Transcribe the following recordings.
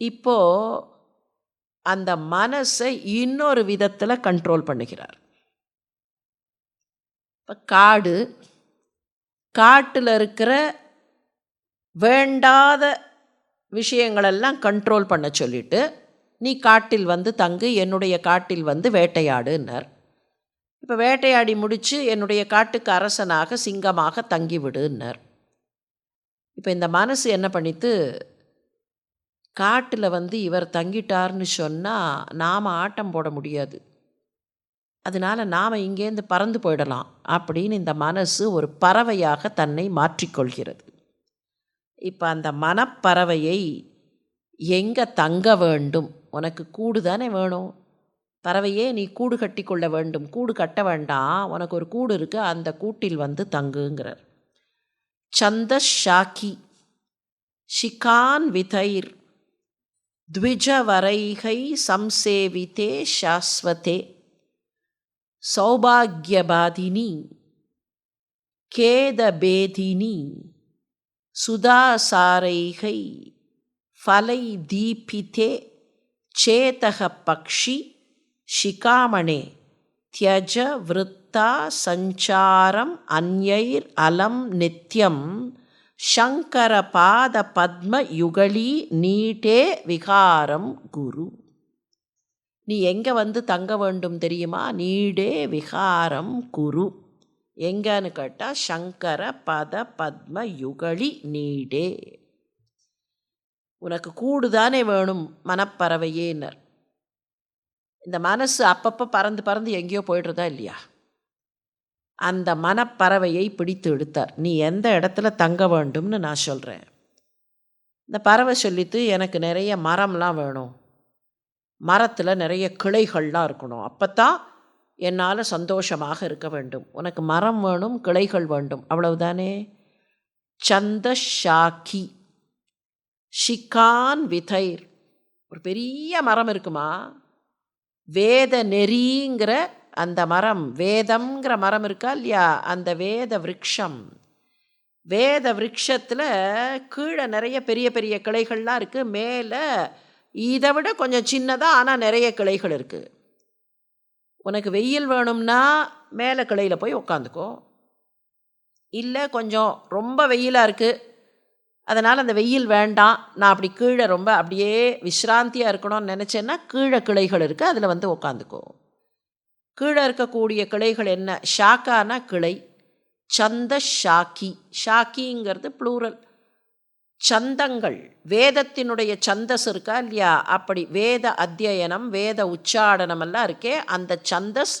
இப்போது அந்த மனசை இன்னொரு விதத்தில் கண்ட்ரோல் பண்ணுகிறார். இப்போ காடு காட்டில் இருக்கிற வேண்டாத விஷயங்களெல்லாம் கண்ட்ரோல் பண்ண சொல்லிட்டு நீ காட்டில் வந்து தங்கு என்னுடைய காட்டில் வந்து வேட்டையாடுன்னார். இப்போ வேட்டையாடி முடித்து என்னுடைய காட்டுக்கு அரசனாக சிங்கமாக தங்கிவிடுன்னார். இப்போ இந்த மனசு என்ன பண்ணித்து காட்டில் வந்து இவர் தங்கிட்டார்னு சொன்னால் நாம் ஆட்டம் போட முடியாது. அதனால் நாம் இங்கேருந்து பறந்து போயிடலாம் அப்படின்னு இந்த மனசு ஒரு பறவையாக தன்னை மாற்றிக்கொள்கிறது. இப்போ அந்த மனப்பறவையை எங்கே தங்க வேண்டும்? உனக்கு கூடு தானே வேணும். பறவையே நீ கூடு கட்டி கொள்ள வேண்டும். கூடு கட்ட வேண்டாம். உனக்கு ஒரு கூடு இருக்குது அந்த கூட்டில் வந்து தங்குங்கிறார். சந்த ஷாக்கி ஷிகான் விதைர் த்விஜவரைகை சம்சேவித்தே சாஸ்வதே சௌபாகியபாதினி கேதபேதினி சுதாசாரைகை ஃபலை தீபிதே சேதக பக்ஷி ஷிகாமணே தியஜ விருத்தா சஞ்சாரம் அன்யைர் அலம் நித்யம் பாத பத்ம யுகலி நீட்டே விகாரம் குரு. நீ எங்கே வந்து தங்க வேண்டும் தெரியுமா? நீடே விகாரம் குரு. எங்கன்னு கேட்டால் சங்கர பத பத்ம யுகலி நீடே. உனக்கு கூடுதானே வேணும் மனப்பறவையேனர். இந்த மனசு அப்பப்போ பறந்து பறந்து எங்கேயோ போயிடுறதா இல்லையா? அந்த மனப்பறவையை பிடித்து எடுத்தார். நீ எந்த இடத்துல தங்க வேண்டும்னு நான் சொல்கிறேன் இந்த பறவை சொல்லித்து எனக்கு நிறைய மரம்லாம் வேணும். மரத்தில் நிறைய கிளைகள்லாம் இருக்கணும். அப்போ தான் என்னால் சந்தோஷமாக இருக்க வேண்டும். உனக்கு மரம் வேணும் கிளைகள் வேண்டும். அவ்வளவுதானே? சந்த ஷாக்கி ஷிகான் விதைர். ஒரு பெரிய மரம் இருக்குமா? வேத நெறிங்கிற அந்த மரம் வேதம்ங்கிற மரம் இருக்கா இல்லையா? அந்த வேத விரக்ஷம் வேத விரக்ஷத்தில் கீழே நிறைய பெரிய பெரிய கிளைகள்லாம் இருக்குது மேலே இதை விட கொஞ்சம் சின்னதாக ஆனால் நிறைய கிளைகள் இருக்குது உனக்கு வெயில் வேணும்னா மேலே கிளையில் போய் உக்காந்துக்கோ. இல்லை கொஞ்சம் ரொம்ப வெயிலாக இருக்குது அதனால் அந்த வெயில் வேண்டாம். நான் அப்படி கீழே ரொம்ப அப்படியே விஸ்ராந்தியாக இருக்கணும்னு நினச்சேன்னா கீழே கிளைகள் இருக்குது அதில் வந்து உக்காந்துக்கோ. கீழே இருக்கக்கூடிய கிளைகள் என்ன? ஷாக்கானா கிளை. சந்த ஷாக்கி. ஷாக்கிங்கிறது ப்ளூரல் சந்தங்கள். வேதத்தினுடைய சந்தஸ் இருக்கா இல்லையா? அப்படி வேத அத்தியனம் வேத உச்சாடனம் எல்லாம் இருக்கே அந்த சந்தஸ்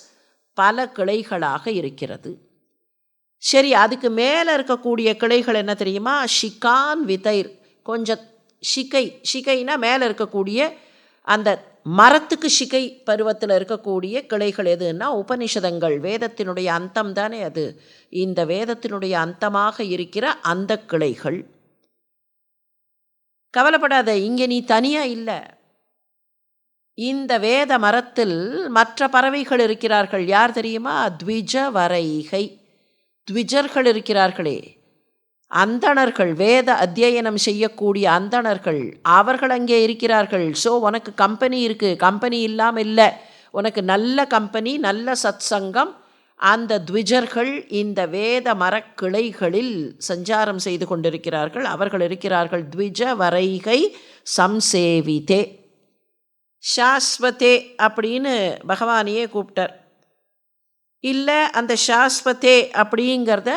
பல கிளைகளாக இருக்கிறது. சரி அதுக்கு மேலே இருக்கக்கூடிய கிளைகள் என்ன தெரியுமா? ஷிகான் விதைர். கொஞ்சம் ஷிகை ஷிகைனா மேலே இருக்கக்கூடிய அந்த மரத்துக்கு சிகை பருவத்தில் இருக்கக்கூடிய கிளைகள் எதுன்னா உபனிஷதங்கள். வேதத்தினுடைய அந்தம் தானே அது. இந்த வேதத்தினுடைய அந்தமாக இருக்கிற அந்த கிளைகள். கவலைப்படாத இங்கே நீ தனியாக இல்லை. இந்த வேத மரத்தில் மற்ற பறவைகள் இருக்கிறார்கள். யார் தெரியுமா? த்விஜ வரைகை. த்விஜர்கள் இருக்கிறார்களே. அந்தணர்கள் வேத அத்தியனம் செய்யக்கூடிய அந்தணர்கள் அவர்கள் அங்கே இருக்கிறார்கள். ஸோ உனக்கு கம்பெனி இருக்குது கம்பெனி இல்லாமல் இல்லை. உனக்கு நல்ல கம்பெனி நல்ல சத் சங்கம் அந்த த்விஜர்கள் இந்த வேத மரக்கிளைகளில் சஞ்சாரம் செய்து கொண்டிருக்கிறார்கள். அவர்கள் இருக்கிறார்கள். த்விஜ வரைகை சம்சேவிதே. ஷாஸ்வதே அப்படின்னு பகவானையே கூப்பிட்டார். இல்லை அந்த ஷாஸ்வதே அப்படிங்கிறத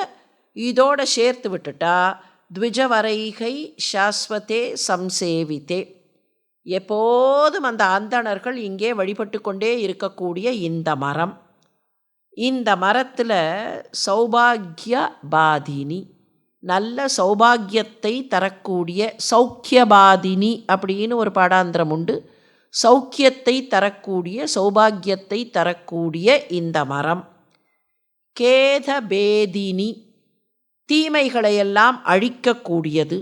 இதோட சேர்த்து விட்டுட்டா த்விஜவரைகை சாஸ்வதே சம்சேவித்தே எப்போதும் அந்த அந்தணர்கள் இங்கே வழிபட்டு கொண்டே இருக்கக்கூடிய இந்த மரம். இந்த மரத்தில் சௌபாகிய பாதினி நல்ல சௌபாகியத்தை தரக்கூடிய சௌக்கியபாதினி அப்படின்னு ஒரு பாடாந்திரம் உண்டு. சௌக்கியத்தை தரக்கூடிய சௌபாகியத்தை தரக்கூடிய இந்த மரம். கேதபேதினி தீமைகளையெல்லாம் அழிக்கக்கூடியது.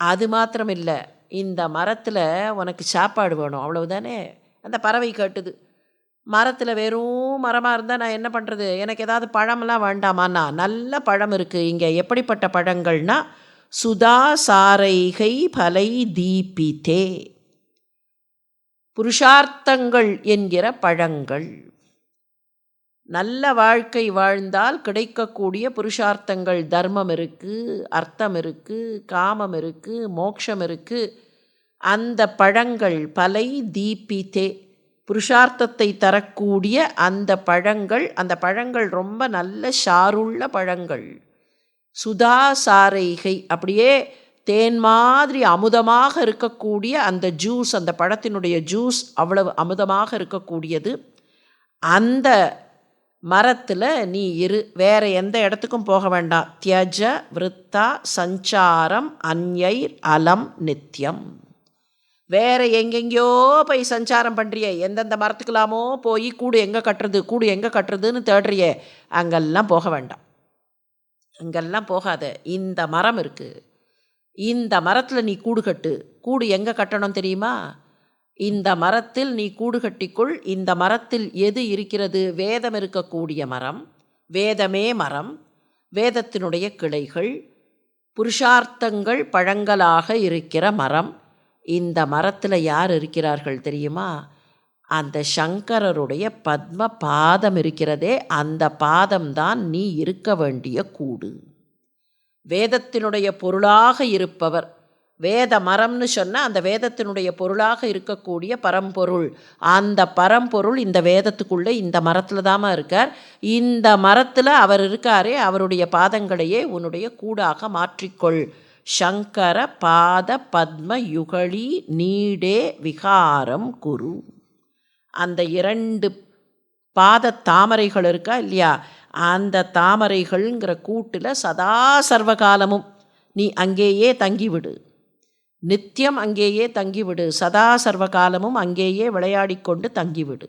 அது மாத்திரமில்லை இந்த மரத்தில் உனக்கு சாப்பாடு வேணும் அவ்வளவுதானே? அந்த பறவை கேட்டுது. மரத்தில் வெறும் மரமாக இருந்தால் நான் என்ன பண்ணுறது எனக்கு ஏதாவது பழமெல்லாம் வேண்டாமாண்ணா? நல்ல பழம் இருக்குது இங்கே எப்படிப்பட்ட பழங்கள்னா சுதா சாரைகை பலை தீபிதே புருஷார்த்தங்கள் என்கிற பழங்கள். நல்ல வாழ்க்கை வாழ்ந்தால் கிடைக்கக்கூடிய புருஷார்த்தங்கள் தர்மம் இருக்குது அர்த்தம் இருக்குது காமம் இருக்குது மோட்சம் இருக்குது அந்த பழங்கள் பலை தீபிதே புருஷார்த்தத்தை தரக்கூடிய அந்த பழங்கள் அந்த பழங்கள் ரொம்ப நல்ல சாருள்ள பழங்கள். சுதா சாரைகை அப்படியே தேன் மாதிரி அமுதமாக இருக்கக்கூடிய அந்த ஜூஸ் அந்த பழத்தினுடைய ஜூஸ் அவ்வளவு அமுதமாக இருக்கக்கூடியது. அந்த மரத்தில் நீ இரு வேற எந்த இடத்துக்கும் போக வேண்டாம். தியஜ விருத்தா சஞ்சாரம் அந்யை அலம் நித்தியம் வேற எங்கெங்கேயோ போய் சஞ்சாரம் பண்ணுறியே எந்தெந்த மரத்துக்கெல்லாமோ போய் கூடு எங்கே கட்டுறது கூடு எங்கே கட்டுறதுன்னு தேடுறியே. அங்கெல்லாம் போக வேண்டாம். அங்கெல்லாம் போகாத. இந்த மரம் இருக்குது இந்த மரத்தில் நீ கூடு கட்டு. கூடு எங்கே கட்டணும் தெரியுமா? இந்த மரத்தில் நீ கூடு கட்டிக்குள் இந்த மரத்தில் எது இருக்கிறது? வேதம் இருக்கக்கூடிய மரம். வேதமே மரம். வேதத்தினுடைய கிளைகள். புருஷார்த்தங்கள் பழங்களாக இருக்கிற மரம். இந்த மரத்தில் யார் இருக்கிறார்கள் தெரியுமா? அந்த சங்கரருடைய பத்ம பாதம் இருக்கிறதே. அந்த பாதம்தான் நீ இருக்க வேண்டிய கூடு. வேதத்தினுடைய பொருளாக இருப்பவர் வேத மரம்னு சொன்னால் அந்த வேதத்தினுடைய பொருளாக இருக்கக்கூடிய பரம்பொருள். அந்த பரம்பொருள் இந்த வேதத்துக்குள்ளே இந்த மரத்தில் தாமா இருக்கார். இந்த மரத்தில் அவர் இருக்காரே அவருடைய பாதங்களையே உன்னுடைய கூடாக மாற்றிக்கொள். சங்கர பாத பத்ம யுகழி நீடே விகாரம் குரு. அந்த இரண்டு பாத தாமரைகள் இருக்கா இல்லையா? அந்த தாமரைகள்ங்கிற கூட்டில் சதா சர்வகாலமும் நீ அங்கேயே தங்கிவிடு. நித்தியம் அங்கேயே தங்கிவிடு. சதா சர்வகாலமும் அங்கேயே விளையாடி கொண்டு தங்கிவிடு.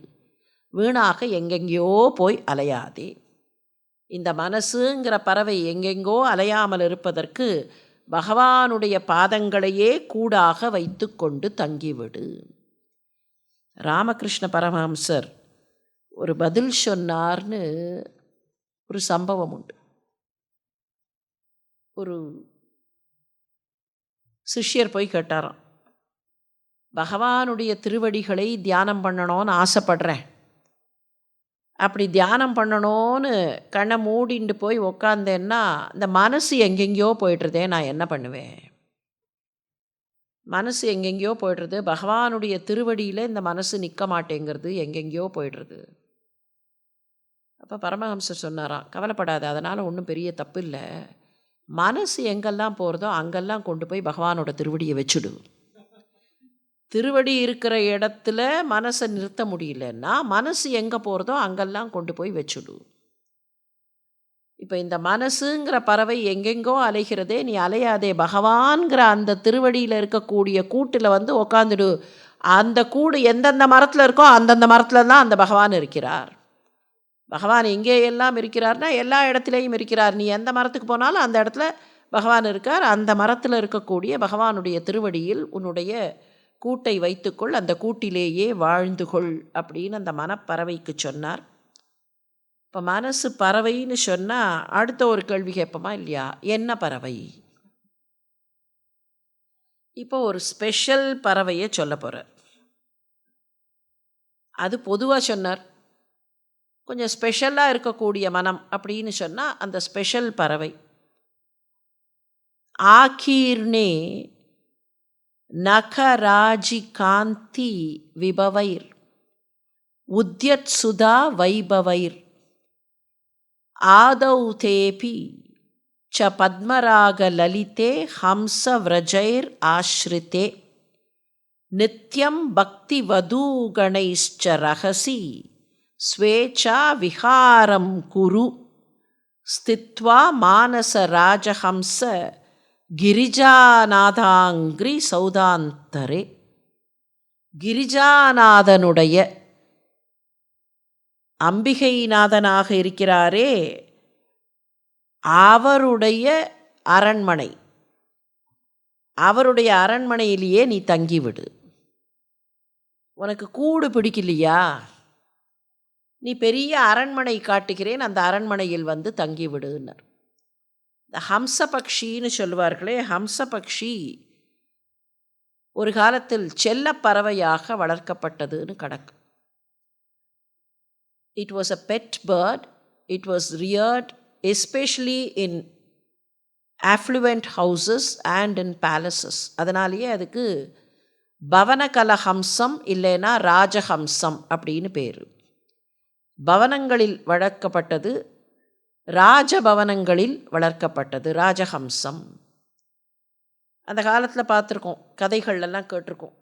வீணாக எங்கெங்கேயோ போய் அலையாதே. இந்த மனசுங்கிற பறவை எங்கெங்கோ அலையாமல் இருப்பதற்கு பகவானுடைய பாதங்களையே கூடாக வைத்து கொண்டு தங்கிவிடு. ராமகிருஷ்ண பரமஹம்சர் ஒரு பதில் சொன்னார்னு ஒரு சம்பவம் உண்டு. ஒரு சிஷ்யர் போய் கேட்டாராம் பகவானுடைய திருவடிகளை தியானம் பண்ணணும்னு ஆசைப்படுறேன். அப்படி தியானம் பண்ணணும்னு கண்ணை மூடிண்டு போய் உக்காந்தேன்னா இந்த மனசு எங்கெங்கேயோ போயிட்டுருதே நான் என்ன பண்ணுவேன்? மனசு எங்கெங்கேயோ போயிடுறது பகவானுடைய திருவடியில் இந்த மனசு நிற்க மாட்டேங்கிறது எங்கெங்கேயோ போயிடுறது. அப்போ பரமஹம்சர் சொன்னாராம் கவலைப்படாது அதனால் ஒன்றும் பெரிய தப்பு இல்லை. மனசு எங்கெல்லாம் போகிறதோ அங்கெல்லாம் கொண்டு போய் பகவானோட திருவடியை வச்சுடு திருவடி இருக்கிற இடத்துல மனசை நிறுத்த முடியலன்னா மனசு எங்கே போகிறதோ அங்கெல்லாம் கொண்டு போய் வச்சுடு இப்போ இந்த மனசுங்கிற பறவை எங்கெங்கோ அலைகிறதே நீ அலையாதே. பகவான்கிற அந்த திருவடியில் இருக்கக்கூடிய கூட்டில் வந்து உக்காந்துடு. அந்த கூடு எந்தெந்த மரத்தில் இருக்கோ அந்தந்த மரத்தில் தான் அந்த பகவான் இருக்கிறார். பகவான் எங்கே எல்லாம் இருக்கிறார்னா எல்லா இடத்துலையும் இருக்கிறார். நீ எந்த மரத்துக்கு போனாலும் அந்த இடத்துல பகவான் இருக்கார். அந்த மரத்தில் இருக்கக்கூடிய பகவானுடைய திருவடியில் உன்னுடைய கூட்டை வைத்துக்கொள். அந்த கூட்டிலேயே வாழ்ந்து கொள் அப்படின்னு அந்த மனப்பறவைக்கு சொன்னார். இப்போ மனசு பறவைன்னு சொன்னால் அடுத்த ஒரு கேள்வி கேட்போமா இல்லையா? என்ன பறவை? இப்போ ஒரு ஸ்பெஷல் பறவையை சொல்ல போகிறார் அது பொதுவாக சொன்னார். கொஞ்சம் ஸ்பெஷலாக இருக்கக்கூடிய மனம் அப்படின்னு சொன்னால் அந்த ஸ்பெஷல் பறவை. ஆக்கீர்னே நகராஜி காந்தி விபவைர் உத்யத் சுதா வைபவைர் ஆதௌ தேபி ச பத்மராக லலிதே ஹம்ச விரஜைர் ஆஸ்ரித்தே நித்யம் பக்தி வதூகணைஷ்ச ரகசி ஸ்வேச்சா விஹாரம் குரு. ஸ்தித்வா மானச ராஜஹம்ச கிரிஜாநாதாங்கிரி சௌதாந்தரே. கிரிஜாநாதனுடைய அம்பிகைநாதனாக இருக்கிறாரே அவருடைய அரண்மனை. அவருடைய அரண்மனையிலேயே நீ தங்கிவிடு. உனக்கு கூடு பிடிக்கலையா? நீ பெரிய அரண்மனை காட்டுகிறேன் அந்த அரண்மனையில் வந்து தங்கிவிடுன்னர். இந்த ஹம்சபக்ஷின்னு சொல்லுவார்களே ஹம்சபக்ஷி ஒரு காலத்தில் செல்ல பறவையாக வளர்க்கப்பட்டதுன்னு கணக்கு. It was a pet bird it was reared especially in affluent houses and in palaces அதனாலேயே அதுக்கு பவனகல ஹம்சம் இல்லைன்னா ராஜஹம்சம் அப்படின்னு பேர். பவனங்களில் வளர்க்கப்பட்டது ராஜபவனங்களில் வளர்க்கப்பட்டது ராஜஹம்சம். அந்த காலத்தில் பார்த்துருக்கோம் கதைகள்லாம் கேட்டிருக்கோம்.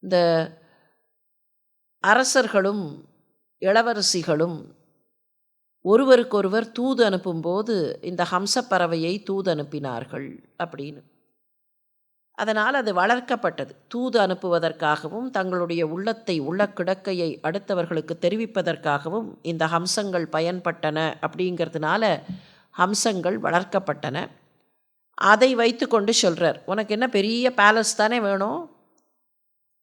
இந்த அரசர்களும் இளவரசிகளும் ஒருவருக்கொருவர் தூது அனுப்பும்போது இந்த ஹம்சப்பறவையை தூது அனுப்பினார்கள் அப்படின்னு. அதனால் அது வளர்க்கப்பட்டது. தூது அனுப்புவதற்காகவும் தங்களுடைய உள்ளத்தை உள்ள கிடக்கையை அடுத்தவர்களுக்கு தெரிவிப்பதற்காகவும் இந்த ஹம்சங்கள் பயன்பட்டன அப்படிங்கிறதுனால ஹம்சங்கள் வளர்க்கப்பட்டன. அதை வைத்து கொண்டு சொல்கிறார் உனக்கு என்ன பெரிய பேலஸ் தானே வேணும்?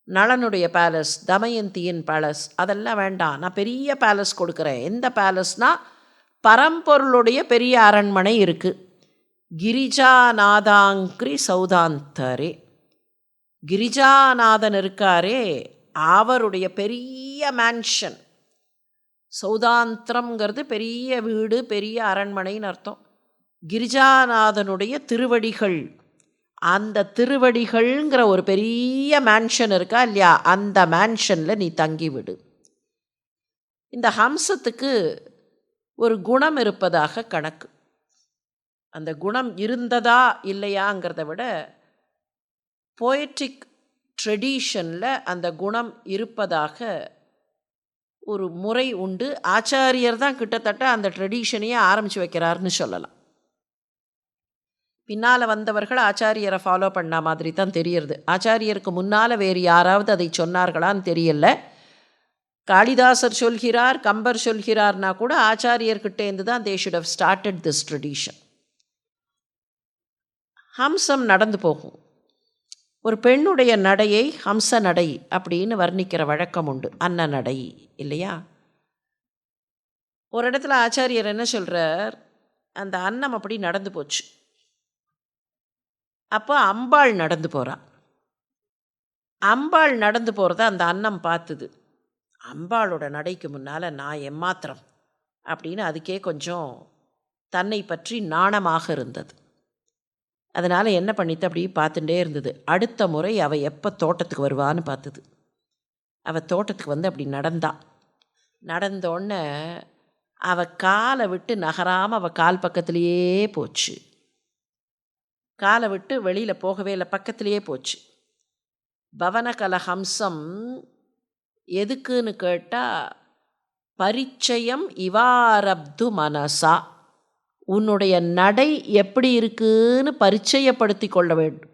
நளனுடைய பேலஸ் தமயந்தியின் பேலஸ் அதெல்லாம் வேண்டாம். நான் பெரிய பேலஸ் கொடுக்குறேன். எந்த பேலஸ்னால் பரம்பொருளுடைய பெரிய அரண்மனை இருக்குது கிரிஜாநாதாங்கிரி சௌதாந்தரே. கிரிஜாநாதன் இருக்காரே அவருடைய பெரிய மேன்ஷன் சௌதாந்திரம்ங்கிறது பெரிய வீடு பெரிய அரண்மனைன்னு அர்த்தம். கிரிஜாநாதனுடைய திருவடிகள். அந்த திருவடிகள்ங்கிற ஒரு பெரிய மேன்ஷன் இருக்கா இல்லையா அந்த மேன்ஷனில் நீ தங்கிவிடு. இந்த ஹம்சத்துக்கு ஒரு குணம் இருப்பதாக கணக்கு. அந்த குணம் இருந்ததா இல்லையாங்கிறத விட போயட்ரிக் ட்ரெடிஷனில் அந்த குணம் இருப்பதாக ஒரு முறை உண்டு. ஆச்சாரியர் தான் கிட்டத்தட்ட அந்த ட்ரெடிஷனையே ஆரம்பித்து வைக்கிறாருன்னு சொல்லலாம். பின்னால் வந்தவர்கள் ஆச்சாரியரை ஃபாலோ பண்ண மாதிரி தான் தெரியறது. ஆச்சாரியருக்கு முன்னால் வேறு யாராவது அதை சொன்னார்களான்னு தெரியல. காளிதாசர் சொல்கிறார் கம்பர் சொல்கிறார்னா கூட ஆச்சாரியர்கிட்டேருந்து தான் they should have started this tradition ஹம்சம் நடந்து போகும். ஒரு பெண்ணுடைய நடையை ஹம்ச நடை அப்படின்னு வர்ணிக்கிற வழக்கம் உண்டு. அன்ன நடை இல்லையா? ஒரு இடத்துல ஆச்சாரியர் என்ன சொல்கிறார் அந்த அன்னம் அப்படி நடந்து போச்சு. அப்போ அம்பாள் நடந்து போகிறான் அம்பாள் நடந்து போகிறத அந்த அன்னம் பார்த்துது அம்பாளோட நடைக்கு முன்னால் நான் எம்மாத்திரம் அப்படின்னு அதுக்கே கொஞ்சம் தன்னை பற்றி நாணமாக இருந்தது. அதனால் என்ன பண்ணித்து அப்படி பார்த்துட்டே இருந்தது. அடுத்த முறை அவள் எப்போ தோட்டத்துக்கு வருவான்னு பார்த்துது. அவள் தோட்டத்துக்கு வந்து அப்படி நடந்தா. நடந்தோடனே அவள் காலை விட்டு நகராமல் அவள் கால் பக்கத்துலேயே போச்சு. காலை விட்டு வெளியில் போகவே இல்லை பக்கத்துலேயே போச்சு. பவனகல ஹம்சம் எதுக்குன்னு கேட்டால் பரிச்சயம் இவாரப்து மனசா. உன்னுடைய நடை எப்படி இருக்குன்னு பரிச்சயப்படுத்தி கொள்ள வேண்டும்.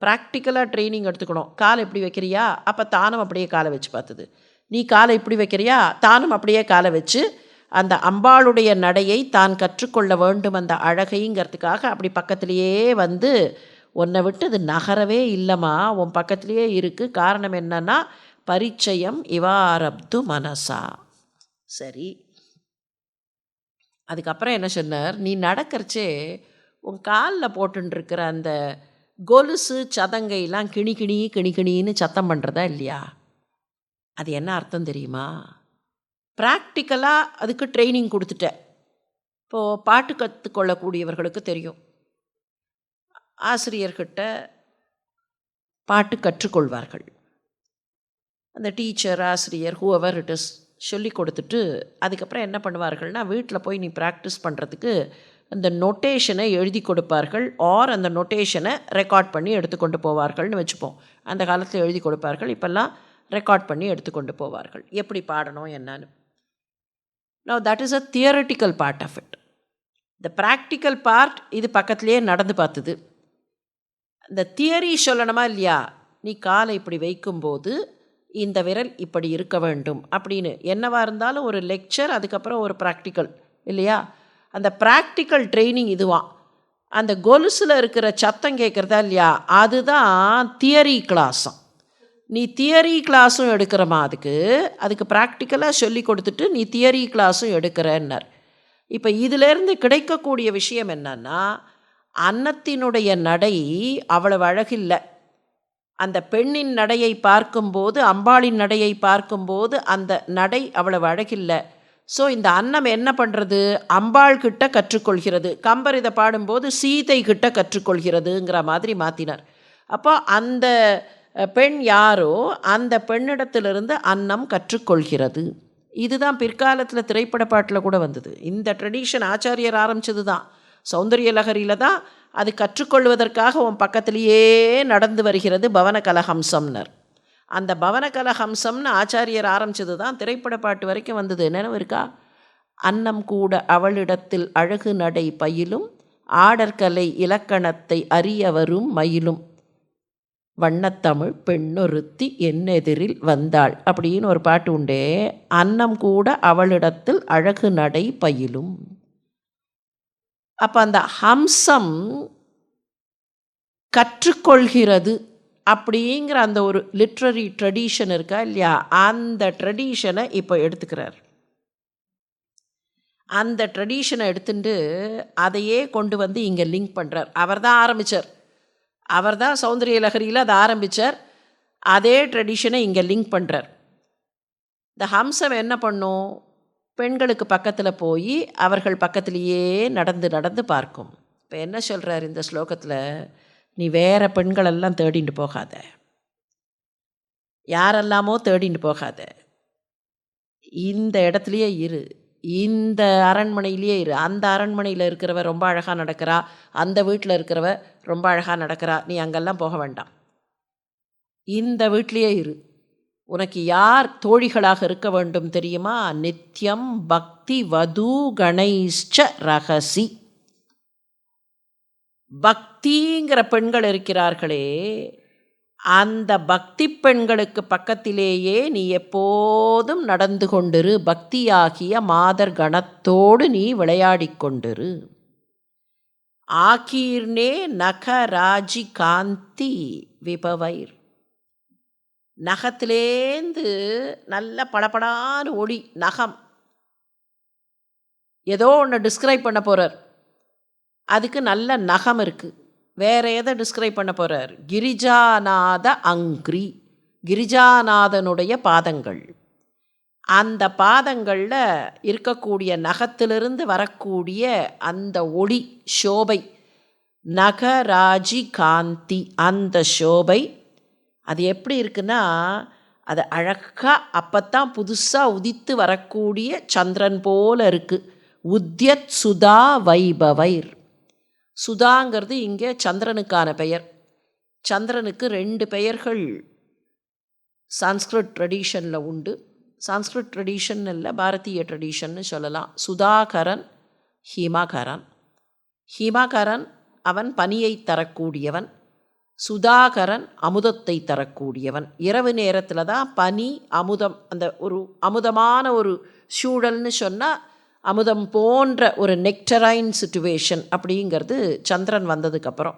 ப்ராக்டிக்கலாக ட்ரைனிங் எடுத்துக்கணும். காலை எப்படி வைக்கிறியா? அப்போ தானும் அப்படியே காலை வச்சு பார்த்தது. நீ காலை இப்படி வைக்கிறியா? தானும் அப்படியே காலை வச்சு அந்த அம்பாளுடைய நடையை தான் கற்றுக்கொள்ள வேண்டும் அந்த அழகைங்கிறதுக்காக அப்படி பக்கத்திலேயே வந்து உன்னை விட்டு அது நகரவே இல்லைம்மா. உன் பக்கத்திலேயே இருக்குது காரணம் என்னன்னா பரிச்சயம் இவாரப்து மனசா. சரி. அதுக்கப்புறம் என்ன சொன்னார்? நீ நடக்கிறச்சே உன் காலில் போட்டுருக்கிற அந்த கொலுசு சதங்கையெல்லாம் கிணி கிணி கிணி கிணின்னு சத்தம் பண்ணுறதா இல்லையா? அது என்ன அர்த்தம் தெரியுமா? ப்ராக்டிக்கலாக அதுக்கு ட்ரைனிங் கொடுத்துட்டேன் இப்போது பாட்டு கற்றுக்கொள்ளக்கூடியவர்களுக்கு தெரியும். ஆசிரியர்கிட்ட பாட்டு கற்றுக்கொள்வார்கள். அந்த டீச்சர் ஆசிரியர் ஹூவர் இட் இஸ் சொல்லி கொடுத்துட்டு அதுக்கப்புறம் என்ன பண்ணுவார்கள்னா வீட்டில் போய் நீ ப்ராக்டிஸ் பண்ணுறதுக்கு அந்த நொட்டேஷனை எழுதி கொடுப்பார்கள் ஆர் அந்த நொட்டேஷனை ரெக்கார்ட் பண்ணி எடுத்துக்கொண்டு போவார்கள்னு வச்சுப்போம். அந்த காலத்தில் எழுதி கொடுப்பார்கள் இப்போல்லாம் ரெக்கார்ட் பண்ணி எடுத்துக்கொண்டு போவார்கள். எப்படி பாடணும் என்னன்னு? No that is a theoretical part of it the practical part இது பக்கத்துலேயே நடந்து பார்த்துது. இந்த தியரி சொல்லணுமா இல்லையா? நீ காலை இப்படி வைக்கும்போது இந்த விரல் இப்படி இருக்க வேண்டும் அப்படின்னு. என்னவா இருந்தாலும் ஒரு லெக்சர் அதுக்கப்புறம் ஒரு ப்ராக்டிக்கல் இல்லையா? அந்த ப்ராக்டிக்கல் ட்ரைனிங் இதுவான் அந்த கொலுசில் இருக்கிற சத்தம் கேட்குறதா இல்லையா? அதுதான் தியரி கிளாஸும் நீ தியரி கிளாஸும் எடுக்கிறமா அதுக்கு? அதுக்கு ப்ராக்டிக்கலாக சொல்லி கொடுத்துட்டு நீ தியரி கிளாஸும் எடுக்கிறன்னார். இப்போ இதிலேருந்து கிடைக்கக்கூடிய விஷயம் என்னன்னா அன்னத்தினுடைய நடை அவ்வளவு அழகில்லை. அந்த பெண்ணின் நடையை பார்க்கும்போது அம்பாளின் நடையை பார்க்கும்போது அந்த நடை அவ்வளவு அழகில்லை. ஸோ இந்த அன்னம் என்ன பண்ணுறது அம்பாள் கிட்ட கற்றுக்கொள்கிறது. கம்பர் இதை பாடும்போது சீதை கிட்ட கற்றுக்கொள்கிறதுங்கிற மாதிரி மாற்றினார் அப்போ அந்த பெண் யாரோ அந்த பெண்ணிடத்திலிருந்து அன்னம் கற்றுக்கொள்கிறது. இதுதான் பிற்காலத்தில் திரைப்பட பாட்டில் கூட வந்தது. இந்த ட்ரெடிஷன் ஆச்சாரியர் ஆரம்பித்தது தான் சௌந்தரிய லகரியில் தான் அது கற்றுக்கொள்வதற்காக உன் பக்கத்திலேயே நடந்து வருகிறது பவன கலஹம்சம்னர் அந்த பவன கலஹம்சம்னு ஆச்சாரியர் ஆரம்பிச்சது தான் திரைப்பட பாட்டு வரைக்கும் வந்தது. நினைவு இருக்கா? அன்னம் கூட அவளிடத்தில் அழகு நடை பயிலும் ஆடற்கலை இலக்கணத்தை அறியவரும் மயிலும். வண்ணத்தமிழ் பெண்ணொருத்தி என்னெதிரில் வந்தாள் அப்படின்னு ஒரு பாட்டு உண்டே. அன்னம் கூட அவளிடத்தில் அழகு நடை பயிலும். அப்போ அந்த ஹம்சம் கற்றுக்கொள்கிறது அப்படிங்கிற அந்த ஒரு லிட்ரரி ட்ரெடிஷன் இருக்கா இல்லையா? அந்த ட்ரெடிஷனை இப்போ எடுத்துக்கிறார். அந்த ட்ரெடிஷனை எடுத்துட்டு அதையே கொண்டு வந்து இங்கே லிங்க் பண்ணுறார் அவர் தான் ஆரம்பித்தார் அவர் தான் சௌந்தரிய லகரியில் அதை ஆரம்பித்தார் அதே ட்ரெடிஷனை இங்கே லிங்க் பண்ணுறார் இந்த ஹம்சம் என்ன பண்ணும்? பெண்களுக்கு பக்கத்தில் போய் அவர்கள் பக்கத்திலேயே நடந்து நடந்து பார்க்கும். இப்போ என்ன சொல்கிறார் இந்த ஸ்லோகத்தில்? நீ வேறு பெண்களெல்லாம் தேடிட்டு போகாத. யாரெல்லாமோ தேடிட்டு போகாத. இந்த இடத்துலையே இரு. இந்த அரண்மனையிலேயே இரு. அந்த அரண்மனையில் இருக்கிறவ ரொம்ப அழகாக நடக்கிறா. அந்த வீட்டில் இருக்கிறவ ரொம்ப அழகாக நடக்கிறா. நீ அங்கெல்லாம் போக வேண்டாம். இந்த வீட்லேயே இரு. உனக்கு யார் தோழிகளாக இருக்க வேண்டும் தெரியுமா? நித்யம் பக்தி வது கணைஷ்ட ரகசி. பக்திங்கிற பெண்கள் இருக்கிறார்களே அந்த பக்தி பெண்களுக்கு பக்கத்திலேயே நீ எப்போதும் நடந்து கொண்டிரு. பக்தியாகிய மாதர் கணத்தோடு நீ விளையாடிக் கொண்டிரு. ஆகீர்னே நகராஜி காந்தி விபவைர். நகத்திலேந்து நல்ல பளபளான்னு ஒளி நகம். ஏதோ ஒன்று டிஸ்கிரைப் பண்ண போகிறார் அதுக்கு நல்ல நகம் இருக்குது வேற எதை டிஸ்கிரைப் பண்ண போகிறார் கிரிஜாநாத அங்கிரி கிரிஜாநாதனுடைய பாதங்கள். அந்த பாதங்களில் இருக்கக்கூடிய நகத்திலிருந்து வரக்கூடிய அந்த ஒளி சோபை நகராஜி காந்தி அந்த சோபை அது எப்படி இருக்குன்னா அது அழகாக அப்போத்தான் புதுசாக உதித்து வரக்கூடிய சந்திரன் போல இருக்குது உத்யத் சுதா வைபவைர். சுதாங்கிறது இங்கே சந்திரனுக்கான பெயர். சந்திரனுக்கு ரெண்டு பெயர்கள் சான்ஸ்கிருட் ட்ரெடிஷனில் உண்டு. சான்ஸ்கிருட் ட்ரெடிஷன் இல்லை பாரதிய ட்ரெடிஷன்னு சொல்லலாம். சுதாகரன் ஹீமாகரன். ஹீமாகரன் அவன் பனியை தரக்கூடியவன். சுதாகரன் அமுதத்தை தரக்கூடியவன். இரவு நேரத்தில் தான் பனி அமுதம் அந்த ஒரு அமுதமான ஒரு சூழல்னு சொன்னால் அமுதம் போன்ற ஒரு நெக்டரைன் சுச்சுவேஷன் அப்படிங்கிறது சந்திரன் வந்ததுக்கப்புறம்.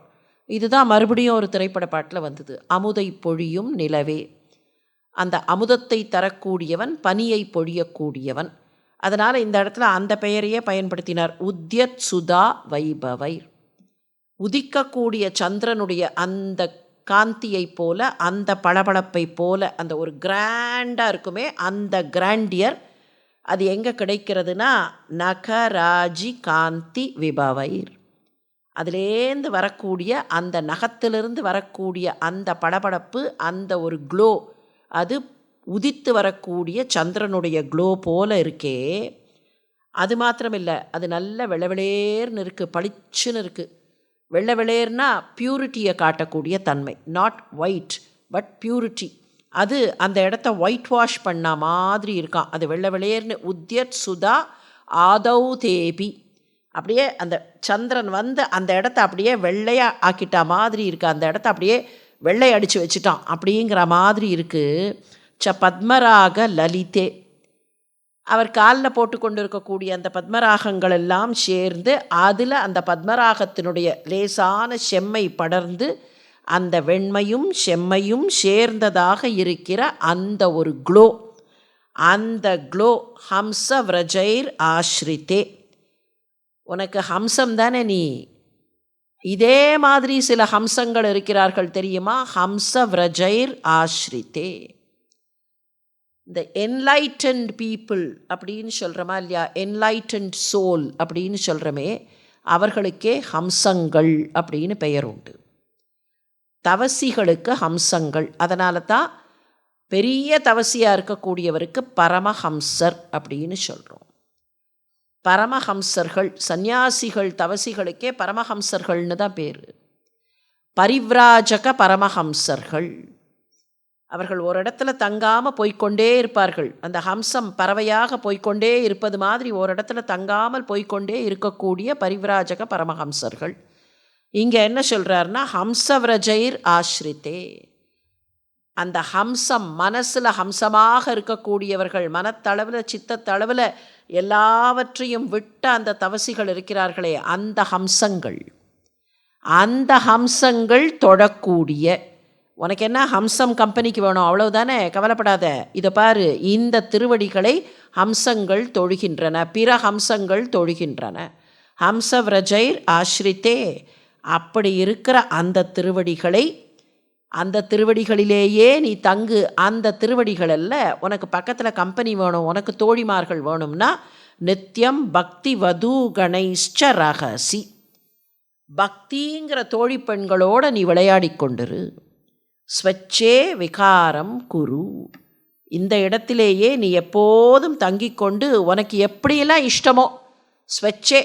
இதுதான் மறுபடியும் ஒரு திரைப்பட பாட்டில் வந்தது. அமுதை பொழியும் நிலவே. அந்த அமுதத்தை தரக்கூடியவன் பனியை பொழியக்கூடியவன். அதனால் இந்த இடத்துல அந்த பெயரையே பயன்படுத்தினார். உத்யத் சுதா வைபவைர் உதிக்கக்கூடிய சந்திரனுடைய அந்த காந்தியை போல அந்த பளபளப்பை போல அந்த ஒரு கிராண்டாக இருக்குமே அந்த கிராண்டியர் அது எங்கே கிடைக்கிறதுனா நகராஜி காந்தி விபவைர் அதுலேருந்து வரக்கூடிய அந்த நகத்திலிருந்து வரக்கூடிய அந்த படபடப்பு அந்த ஒரு க்ளோ அது உதித்து வரக்கூடிய சந்திரனுடைய க்ளோ போல இருக்கே. அது மாத்திரமில்லை அது நல்ல விளவிளேர்னு இருக்குது பளிச்சுன்னு இருக்குது வெள்ளை வெளையர்னா பியூரிட்டியை காட்டக்கூடிய தன்மை நாட் ஒயிட் பட் பியூரிட்டி அது அந்த இடத்த ஒயிட் வாஷ் பண்ண மாதிரி இருக்கான் அது வெள்ளை வெளையர்னு உத்யத் சுதா ஆதௌ தேபி. அப்படியே அந்த சந்திரன் வந்து அந்த இடத்த அப்படியே வெள்ளையாக ஆக்கிட்டா மாதிரி இருக்குது அந்த இடத்த அப்படியே வெள்ளை அடித்து வச்சுட்டான். அப்படிங்கிற மாதிரி இருக்குது ச பத்மராக லலிதே. அவர் காலில் போட்டு கொண்டிருக்கக்கூடிய அந்த பத்மராகங்கள் எல்லாம் சேர்ந்து அதில் அந்த பத்மராகத்தினுடைய லேசான செம்மை படர்ந்து அந்த வெண்மையும் செம்மையும் சேர்ந்ததாக இருக்கிற அந்த ஒரு க்ளோ. அந்த க்ளோ ஹம்ச விரஜைர் ஆஸ்ரித்தே உனக்கு ஹம்சம் தானே நீ? இதே மாதிரி சில ஹம்சங்கள் இருக்கிறார்கள் தெரியுமா? ஹம்ச விரஜைர் ஆஸ்ரித்தே இந்த என்லைட்டன்ட் பீப்புள் அப்படின்னு சொல்கிறோமா இல்லையா? என்லைட்டன்ட் சோல் அப்படின்னு சொல்கிறோமே அவர்களுக்கே ஹம்சங்கள் அப்படின்னு பெயர் உண்டு. தவசிகளுக்கு ஹம்சங்கள். அதனால தான் பெரிய தவசியாக இருக்கக்கூடியவருக்கு பரமஹம்சர் அப்படின்னு சொல்கிறோம் பரமஹம்சர்கள் சந்நியாசிகள் தவசிகளுக்கே பரமஹம்சர்கள்னு தான் பேர். பரிவ்ராஜக பரமஹம்சர்கள். அவர்கள் ஒரு இடத்துல தங்காமல் போய்கொண்டே இருப்பார்கள். அந்த ஹம்சம் பறவையாக போய்க்கொண்டே இருப்பது மாதிரி ஒரு இடத்துல தங்காமல் போய்க்கொண்டே இருக்கக்கூடிய பரிவிராஜக பரமஹம்சர்கள். இங்கே என்ன சொல்கிறாருன்னா ஹம்சவ்ரஜைர் ஆஸ்ரித்தே. அந்த ஹம்சம் மனசில் ஹம்சமாக இருக்கக்கூடியவர்கள் மனத்தளவில் சித்தத்தளவில் எல்லாவற்றையும் விட்ட அந்த தவசிகள் இருக்கிறார்களே அந்த ஹம்சங்கள். அந்த ஹம்சங்கள் தொடக்கூடிய உனக்கு என்ன ஹம்சம் கம்பெனிக்கு வேணும்? அவ்வளவுதானே? கவலைப்படாத. இதை பாரு. இந்த திருவடிகளை ஹம்சங்கள் தொழுகின்றன. பிற ஹம்சங்கள் தொழுகின்றன. ஹம்சவ்ரஜைர் ஆஸ்ரித்தே. அப்படி இருக்கிற அந்த திருவடிகளை அந்த திருவடிகளிலேயே நீ தங்கு. அந்த திருவடிகளல்ல உனக்கு பக்கத்தில் கம்பெனி வேணும். உனக்கு தோழிமார்கள் வேணும்னா நித்தியம் பக்தி வது கணைஷ்ட ரகசி. பக்திங்கிற தோழி பெண்களோடு நீ விளையாடி கொண்டிரு. ஸ்வச்சே விகாரம் குரு. இந்த இடத்திலேயே நீ எப்போதும் தங்கிக் கொண்டு உனக்கு எப்படியெல்லாம் இஷ்டமோ ஸ்வச்சே.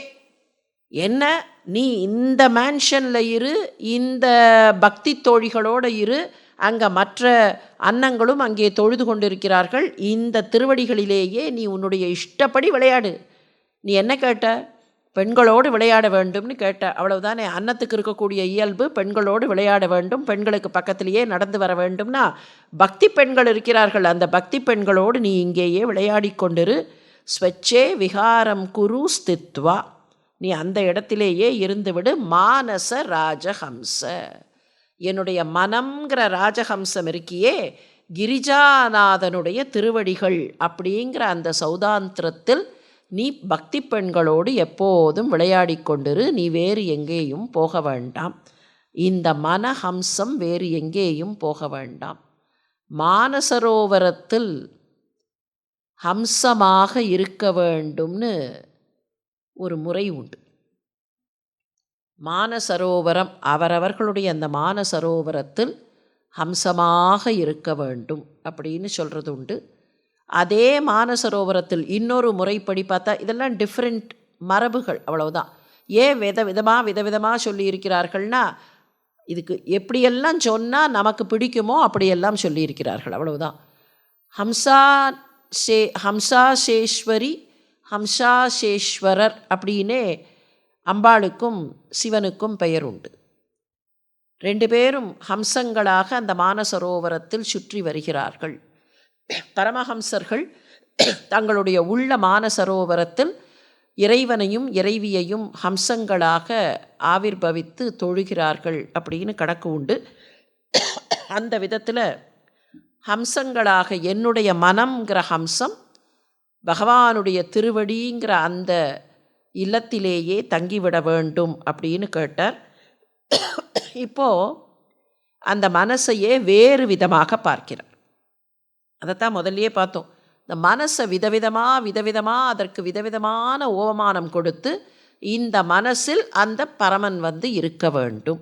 என்ன? நீ இந்த மேன்ஷனில் இரு இந்த பக்தி தோழிகளோடு இரு அங்கே மற்ற அன்னங்களும் அங்கே தொழுது கொண்டிருக்கிறார்கள். இந்த திருவடிகளிலேயே நீ உன்னுடைய இஷ்டப்படி விளையாடு. நீ என்ன கேட்ட? பெண்களோடு விளையாட வேண்டும்னு கேட்ட அவ்வளவுதானே? அன்னத்துக்கு இருக்கக்கூடிய இயல்பு பெண்களோடு விளையாட வேண்டும் பெண்களுக்கு பக்கத்திலேயே நடந்து வர வேண்டும்னா பக்தி பெண்கள் இருக்கிறார்கள். அந்த பக்தி பெண்களோடு நீ இங்கேயே விளையாடி கொண்டிரு. ஸ்வச்சே விகாரம் குரு ஸ்தித்வா. நீ அந்த இடத்திலேயே இருந்துவிடு. மானச ராஜஹம்ச. என்னுடைய மனம்ங்கிற ராஜஹம்சம் இருக்கியே கிரிஜாநாதனுடைய திருவடிகள் அப்படிங்கிற அந்த சௌதாந்திரத்தில் நீ பக்தி பெண்களோடு எப்போதும் விளையாடி கொண்டிரு நீ வேறு எங்கேயும் போக வேண்டாம். இந்த மனஹம்சம் வேறு எங்கேயும் போக வேண்டாம். மானசரோவரத்தில் ஹம்சமாக இருக்க வேண்டும்னு ஒரு முறை உண்டு. மானசரோவரம் அவரவர்களுடைய அந்த மானசரோவரத்தில் ஹம்சமாக இருக்க வேண்டும் அப்படின்னு சொல்கிறது உண்டு. அதே மானசரோவரத்தில் இன்னொரு முறைப்படி பார்த்தா இதெல்லாம் டிஃப்ரெண்ட் மரபுகள் அவ்வளவுதான். ஏன் வித விதமாக விதவிதமாக சொல்லியிருக்கிறார்கள்னா இதுக்கு எப்படியெல்லாம் சொன்னால் நமக்கு பிடிக்குமோ அப்படியெல்லாம் சொல்லியிருக்கிறார்கள் அவ்வளவுதான். ஹம்சா சே ஹம்சாசேஸ்வரி ஹம்சாசேஸ்வரர் அப்படின்னே அம்பாளுக்கும் சிவனுக்கும் பெயர் உண்டு. ரெண்டு பேரும் ஹம்சங்களாக அந்த மானசரோவரத்தில் சுற்றி வருகிறார்கள். பரமஹம்சர்கள் தங்களுடைய உள்ள மானசரோவரத்தில் இறைவனையும் இறைவியையும் ஹம்சங்களாக ஆவிர்பவித்து தொழுகிறார்கள் அப்படின்னு கணக்கு உண்டு. அந்த விதத்தில் ஹம்சங்களாக என்னுடைய மனம்ங்கிற ஹம்சம் பகவானுடைய திருவடிங்கிற அந்த இல்லத்திலேயே தங்கிவிட வேண்டும் அப்படின்னு கேட்டார். இப்போது அந்த மனசையே வேறு விதமாக பார்க்கிறார். அதைத்தான் முதல்லையே பார்த்தோம். இந்த மனசை விதவிதமாக விதவிதமாக அதற்கு விதவிதமான ஓவமானம் கொடுத்து இந்த மனசில் அந்த பரமன் வந்து இருக்க வேண்டும்.